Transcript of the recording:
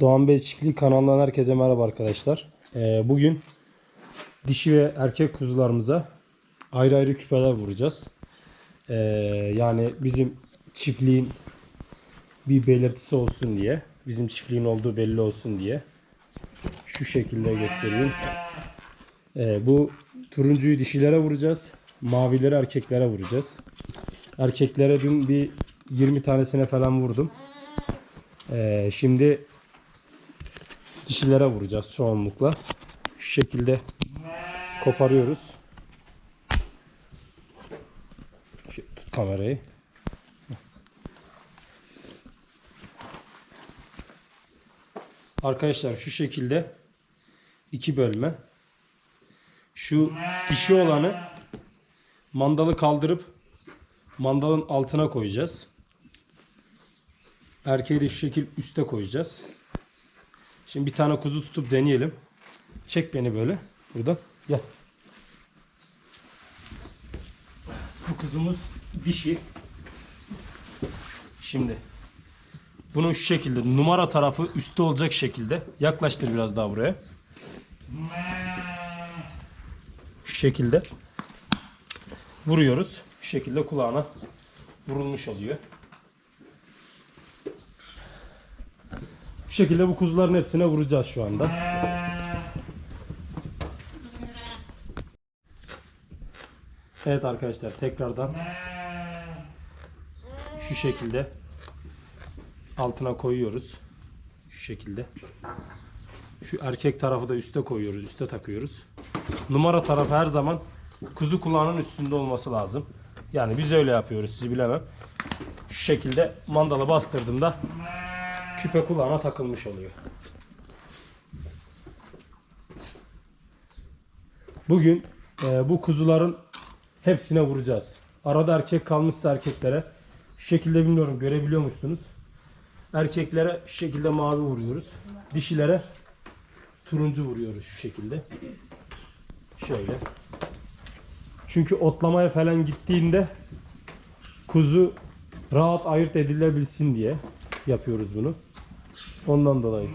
Doğan Bey Çiftliği kanalından herkese merhaba arkadaşlar. Ee, bugün dişi ve erkek kuzularımıza ayrı ayrı küpeler vuracağız. Ee, yani bizim çiftliğin bir belirtisi olsun diye, bizim çiftliğin olduğu belli olsun diye şu şekilde göstereyim. Ee, bu turuncuyu dişilere vuracağız, mavileri erkeklere vuracağız. Erkeklere dün bir 20 tanesine falan vurdum. Ee, şimdi dişilere vuracağız çoğunlukla. Şu şekilde koparıyoruz. Şu, tut kamerayı. Arkadaşlar şu şekilde iki bölme. Şu dişi olanı mandalı kaldırıp mandalın altına koyacağız. Erkeği de şu şekil üste koyacağız. Şimdi bir tane kuzu tutup deneyelim. Çek beni böyle. Buradan. Gel. Bu kuzumuz dişi. Şimdi bunun şu şekilde numara tarafı üstte olacak şekilde. Yaklaştır biraz daha buraya. Şu şekilde vuruyoruz. Şu şekilde kulağına vurulmuş oluyor. Bu şekilde bu kuzuların hepsine vuracağız şu anda. Evet arkadaşlar tekrardan şu şekilde altına koyuyoruz. Şu şekilde. Şu erkek tarafı da üste koyuyoruz. Üste takıyoruz. Numara tarafı her zaman kuzu kulağının üstünde olması lazım. Yani biz öyle yapıyoruz. Sizi bilemem. Şu şekilde mandala bastırdığımda küpe kulağına takılmış oluyor. Bugün e, bu kuzuların hepsine vuracağız. Arada erkek kalmışsa erkeklere şu şekilde bilmiyorum görebiliyor musunuz? Erkeklere şu şekilde mavi vuruyoruz. Dişilere turuncu vuruyoruz şu şekilde. Şöyle. Çünkü otlamaya falan gittiğinde kuzu rahat ayırt edilebilsin diye yapıyoruz bunu. Ondan dolayı.